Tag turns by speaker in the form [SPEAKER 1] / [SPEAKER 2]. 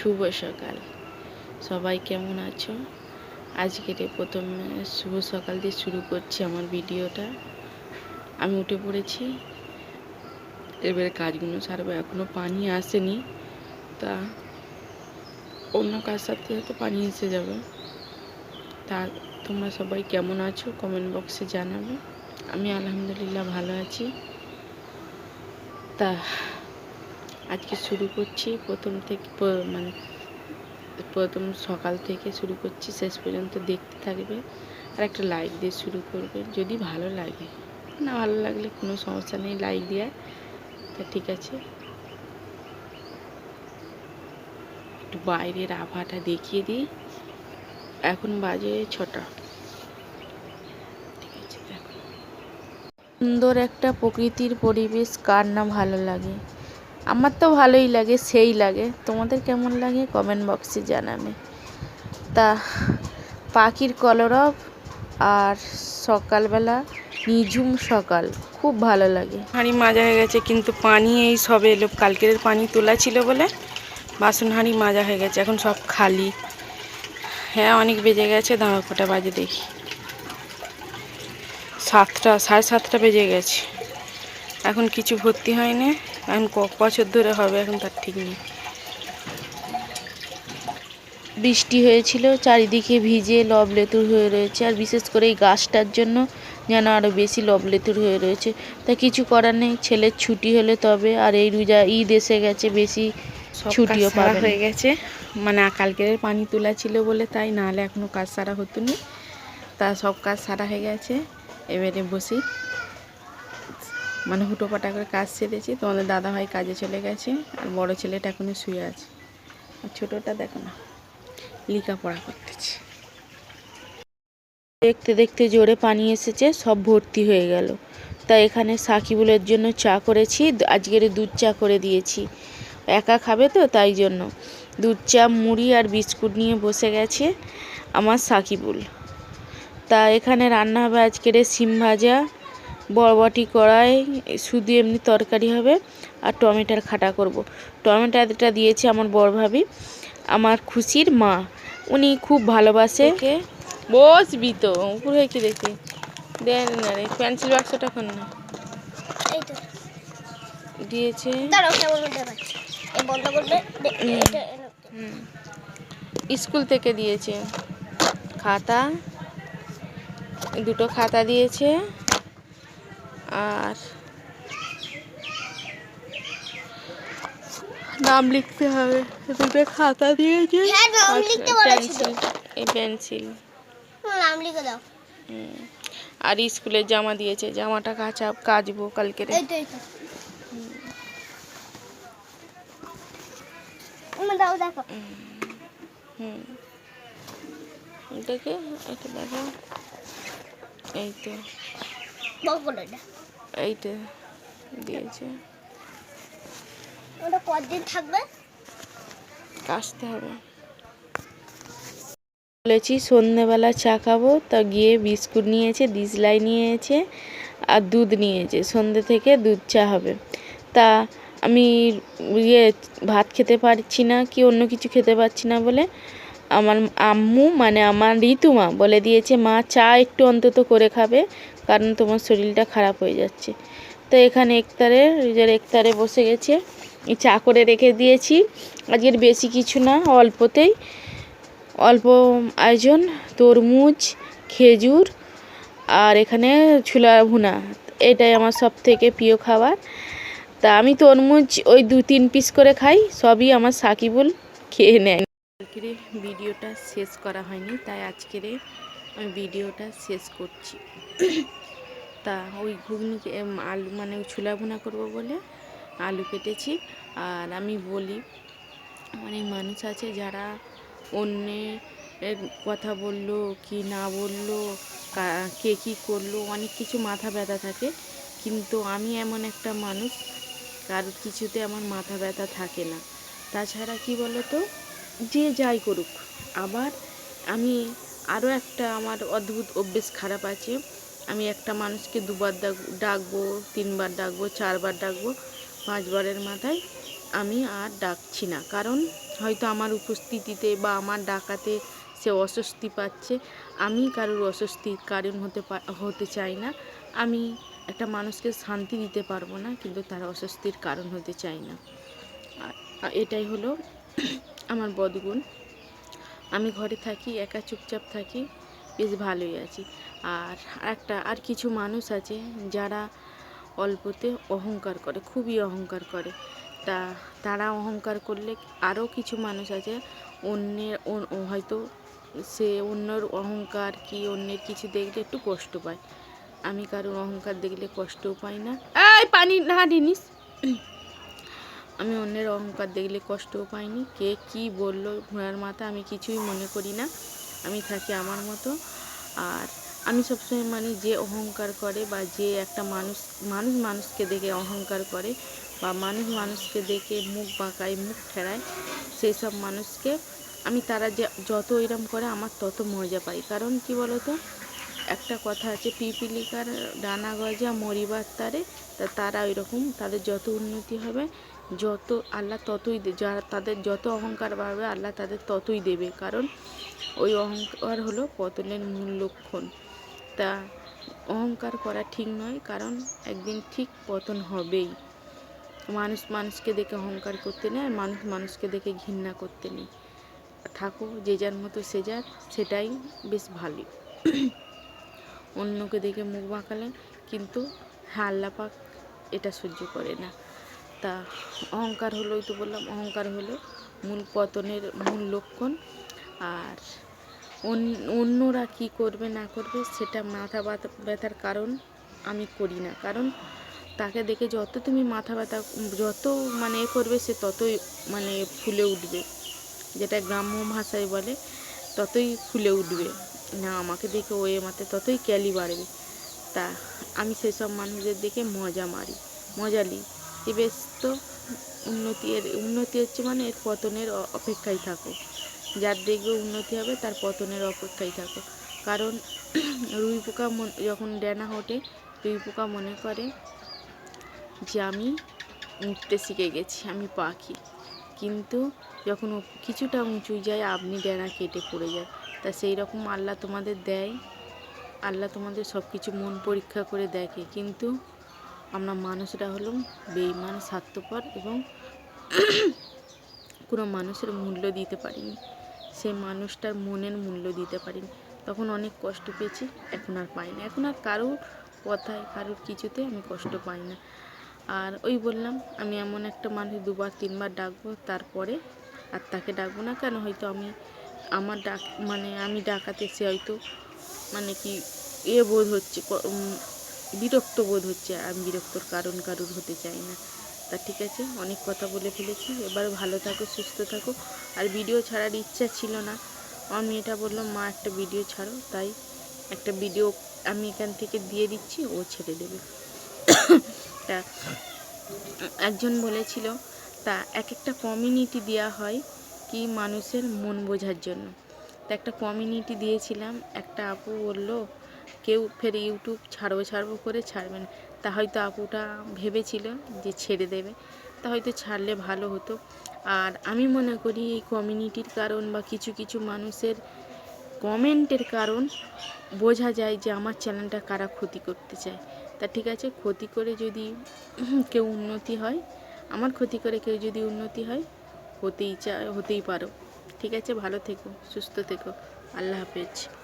[SPEAKER 1] শুভ সকাল। সবাই কেমন আছো? আজকের প্রথমে শুভ সকাল দিয়ে শুরু করছি আমার ভিডিওটা। আমি উঠে পড়েছি। এবারে কাজগুলো সারবো। এখনও পানি আসেনি। তা অন্য কাজ সাথে সাথে পানি এসে যাবে। তা তোমরা সবাই কেমন আছো? কমেন্ট বক্সে জানাবে। আমি আলহামদুলিল্লাহ ভালো আছি। তা আজকে শুরু করছি, প্রথম থেকে মানে প্রথম সকাল থেকে শুরু করছি, শেষ পর্যন্ত দেখতে থাকবে আর একটা লাইক দিয়ে শুরু করবে। যদি ভালো লাগে, না ভালো লাগলে কোনো সমস্যা নেই লাইক দেওয়ার তা ঠিক আছে। একটু বাইরের আভাটা দেখিয়ে দিই। এখন বাজে ছটা। সুন্দর একটা প্রকৃতির পরিবেশ, কার না ভালো লাগে। আমার তো ভালোই লাগে, সেই লাগে। তোমাদের কেমন লাগে কমেন্ট বক্সে জানাবে। তা, পাখির কলরব আর সকালবেলা নিঝুম সকাল, খুব ভালো লাগে। হাঁড়ি মাজা হয়ে গেছে, কিন্তু পানি এই সবে এলো। কালকের পানি তোলা ছিল বলে বাসন হাঁড়ি মাজা হয়ে গেছে, এখন সব খালি। হ্যাঁ অনেক বেজে গেছে দাঁড়া কটা বাজে দেখি। সাতটা, সাড়ে সাতটা বেজে গেছে। এখন কিছু ভর্তি হয়নি। এখন ক বছর ধরে হবে এখন তার ঠিক নেই। বৃষ্টি হয়েছিল চারিদিকে ভিজে লবলেতুর হয়ে রয়েছে। আর বিশেষ করে এই গাছটার জন্য যেন আরও বেশি লবলেতুর হয়ে রয়েছে। তা কিছু করার নেই ছেলের ছুটি হলে তবে। আর এই রোজা ঈদ এসে গেছে বেশি ছুটিও পাবে হয়ে গেছে। মানে কালকের পানি তোলা ছিল বলে তাই নাহলে এখনও কাজ সারা হতো না। তা সব কাজ সারা হয়ে গেছে। এবারে বসি। মানে হুটোপাটা করে কাজ সেরেছি। তোমাদের দাদা ভাই কাজে চলে গেছে, আর বড় ছেলেটা এখনও শুয়ে আছে। আর ছোটোটা দেখো না, লেখাপড়া করতেছে। দেখতে দেখতে জোরে পানি এসেছে, সব ভর্তি হয়ে গেল। তাই এখানে সাকিবুলের জন্য চা করেছি, আজকের দুধ চা করে দিয়েছি। একা খাবে তো তাই জন্য। দুধ চা, মুড়ি আর বিস্কুট নিয়ে বসে গেছে আমার সাকিবুল। তা এখানে রান্না হবে আজকের সিম ভাজা বরবটি কড়াই শুধু এমনি তরকারি হবে আর টমেটোর খাটা করব। টমেটোটা দিয়েছে আমার বড় ভাবি আমার খুশির মা। উনি খুব ভালোবাসে। বসবি তো উপর হয়ে কি দেখি? দেন না রে পেন্সিল বাক্সটা কোন না।
[SPEAKER 2] এই তো।
[SPEAKER 1] দিয়েছে।
[SPEAKER 2] দাঁড়াও কেমন উঠে পাচ্ছি এই বন্ধ করবে এটা এনে-
[SPEAKER 1] হুম। স্কুল থেকে দিয়েছে। খাতা। দুটো খাতা দিয়েছে। আর নাম লিখতে হবে। দুটো খাতা দিয়েছে।
[SPEAKER 2] হ্যাঁ,
[SPEAKER 1] পেন্সিল এই পেন্সিল।
[SPEAKER 2] নাম লিখে দাও।
[SPEAKER 1] আর স্কুলের জামা দিয়েছে। জামাটা কাচা কাচবো কালকে হুম দেখে এটা দেখো। এই তো এইটা দিয়েছে।
[SPEAKER 2] ওটা কতদিন থাকবে?
[SPEAKER 1] হবে। বলেছি সন্ধেবেলা চা খাব তা গিয়ে বিস্কুট নিয়েছে ডিসলাই নিয়েছে আর দুধ নিয়েছে। সন্ধে থেকে দুধ চা হবে। তা আমি ইয়ে ভাত খেতে পারছি না কি অন্য কিছু খেতে পারছি না বলে আমার আম্মু মানে আমার ঋতুমা বলে দিয়েছে মা চা একটু অন্তত করে খাবে। কারণ তোমার শরীরটা খারাপ হয়ে যাচ্ছে। তো এখানে একতারে রিজার একতারে বসে গেছে। চা করে রেখে দিয়েছি। আজকের বেশি কিছু না, অল্পতেই। অল্প আয়োজন, তরমুজ, খেজুর আর এখানে ছোলা ভুনা। এটাই আমার সব থেকে প্রিয় খাবার। তা আমি তরমুজ ওই দু তিন পিস করে খাই, সবই আমার সাকিবুল খেয়ে নেয়। আজকের ভিডিওটা শেষ করা হয়নি, তাই আজকের আমি ভিডিওটা শেষ করছি। তা ওই ঘুগনিকে আলু মানে ছোলা ভুনা করব বলে আলু কেটেছি। আর আমি বলি, অনেক মানুষ আছে যারা অন্যের কথা বলল, কি না বলল, কে কী করল, অনেক কিছু মাথা ব্যথা থাকে। কিন্তু আমি এমন একটা মানুষ, কারোর কিছুতে আমার মাথা ব্যথা থাকে না। তাছাড়া কি বলো তো যে যাই করুক, আবার আমি আরও একটা আমার অদ্ভুত অভ্যেস খারাপ আছে। আমি একটা মানুষকে দুবার ডাক- ডাকবো, তিনবার ডাকবো, চারবার ডাকবো, পাঁচবারের মাথায় আমি আর ডাকছি না। কারণ হয়তো আমার উপস্থিতিতে বা আমার ডাকাতে সে অস্বস্তি পাচ্ছে। আমি কারোর অস্বস্তির কারণ হতে হতে চাই না। আমি একটা মানুষকে শান্তি দিতে পারব না, কিন্তু তার অস্বস্তির কারণ হতে চাই না। এটাই হলো আমার বদগুণ। আমি ঘরে থাকি, একা চুপচাপ থাকি। বেশ ভালোই আছি। আর একটা, আর কিছু মানুষ আছে যারা অল্পতে অহংকার করে, খুবই অহংকার করে। তা, তারা অহংকার করলে আরও কিছু মানুষ আছে, অন্যের হয়তো সে অন্যর অহংকার কি অন্যের কিছু দেখলে একটু কষ্ট পায়। আমি কারোর অহংকার দেখলে কষ্টও পাই না। এই পানি না নিস। আমি অন্যের অহংকার দেখলে কষ্টও পাইনি। কে কি বলল ঘোড়ার মাথা আমি কিছুই মনে করি না। আমি থাকি আমার মতো। আর আমি সবসময় মানে যে অহংকার করে বা যে একটা মানুষ মানুষ মানুষকে দেখে অহংকার করে বা মানুষ মানুষকে দেখে মুখ বাঁকায়, মুখ ঠেরায় সেই সব মানুষকে আমি তারা যে, যত এরম করে আমার তত মজা পাই। কারণ কি বলতো? একটা কথা আছে, পিপিলিকার ডানা গজা মরিবার তারে, তা তারা ওইরকম, তাদের যত উন্নতি হবে যত আল্লাহ ততই যারা তাদের যত অহংকার বাড়বে, আল্লাহ তাদের ততই দেবে। কারণ ওই অহংকার হলো পতনের মূল লক্ষণ। তা অহংকার করা ঠিক নয়, কারণ একদিন ঠিক পতন হবেই। মানুষ মানুষকে দেখে অহংকার করতে নেই আর মানুষ মানুষকে দেখে ঘৃণা করতে নেই থাকো, যে যার মতো সে যার, সেটাই বেশ ভালো। অন্যকে দেখে মুখ বাঁকালে কিন্তু হ্যাঁ আল্লাহ পাক এটা সহ্য করে না। তা অহংকার হলো তো বললাম, অহংকার হলো মূল পতনের মূল লক্ষণ। আর অন্য- অন্যরা কি করবে না করবে সেটা মাথা ব্যথা, ব্যথার কারণ আমি করি না। কারণ তাকে দেখে যত তুমি মাথা ব্যথা, যত মানে এ করবে সে ততই মানে ফুলে উঠবে। যেটা গ্রাম্য ভাষায় বলে, ততই ফুলে উঠবে। না, আমাকে দেখে ও মাতে ততই ক্যালি বাড়বে। তা আমি সেসব মানুষদের দেখে মজা মারি, মজা নিই যে বেশ তো উন্নতি এর, উন্নতি হচ্ছে মানে এর পতনের অপেক্ষায় থাকো। যার দেখবে উন্নতি হবে, তার পতনের অপেক্ষায় থাকো। কারণ রুই পোকা যখন ডেনা ওঠে রুই পোকা মনে করে যে আমি উঠতে শিখে গেছি, আমি পাখি। কিন্তু যখন কিছুটা উঁচু যায়, আপনি ডেনা কেটে পড়ে যায় তা সেই রকম আল্লাহ তোমাদের দেয়। আল্লাহ তোমাদের সব কিছু মন পরীক্ষা করে দেখে। কিন্তু আমরা মানুষরা হলাম বেইমান স্বার্থপর এবং কোনো মানুষের মূল্য দিতে পারিনি। সেই মানুষটার মনের মূল্য দিতে পারিনি। তখন অনেক কষ্ট পেয়েছি, এখন আর পাই না। এখন আর কারোর কথায়, কারোর কিছুতে আমি কষ্ট পাই না। আর ওই বললাম, আমি এমন একটা মানুষ, দুবার, তিনবার ডাকবো, তারপরে আর তাকে ডাকবো না। কেন? হয়তো আমি, আমার ডাক মানে আমি ডাকাতে সে হয়তো মানে কি, এ বোধ হচ্ছে বিরক্ত বোধ হচ্ছে আমি বিরক্তর কারণ কারুর হতে চাই না। তা ঠিক আছে, অনেক কথা বলে ফেলেছি, এবার ভালো থাকো, সুস্থ থাকো। আর ভিডিও ছাড়ার ইচ্ছা ছিল না। আমার মেয়েটা বলল, মা, একটা ভিডিও ছাড়ো। তাই একটা ভিডিও আমি এখান থেকে দিয়ে দিচ্ছি, ও ছেড়ে দেবে। তা একজন বলেছিল, তা এক একটা কমিউনিটি দেওয়া হয় কি মানুষের মন বোঝার জন্য? তা একটা কমিউনিটি দিয়েছিলাম, একটা আপু বলল কেউ ফের ইউটিউব ছাড়বো ছাড়বো করে ছাড়বে না। তা হয়তো আপুটা ভেবেছিল যে ছেড়ে দেবে। তা হয়তো ছাড়লে ভালো হতো। আর আমি মনে করি এই কমিউনিটির কারণ বা কিছু কিছু মানুষের কমেন্টের কারণ বোঝা যায় যে আমার চ্যানেলটা কারা ক্ষতি করতে চায়। তা ঠিক আছে, ক্ষতি করে যদি কেউ উন্নতি হয়, আমার ক্ষতি করে কেউ যদি উন্নতি হয়, হতেই চা, হতেই পারো। ঠিক আছে, ভালো থেকো, সুস্থ থেকো। আল্লাহ হাফেজ।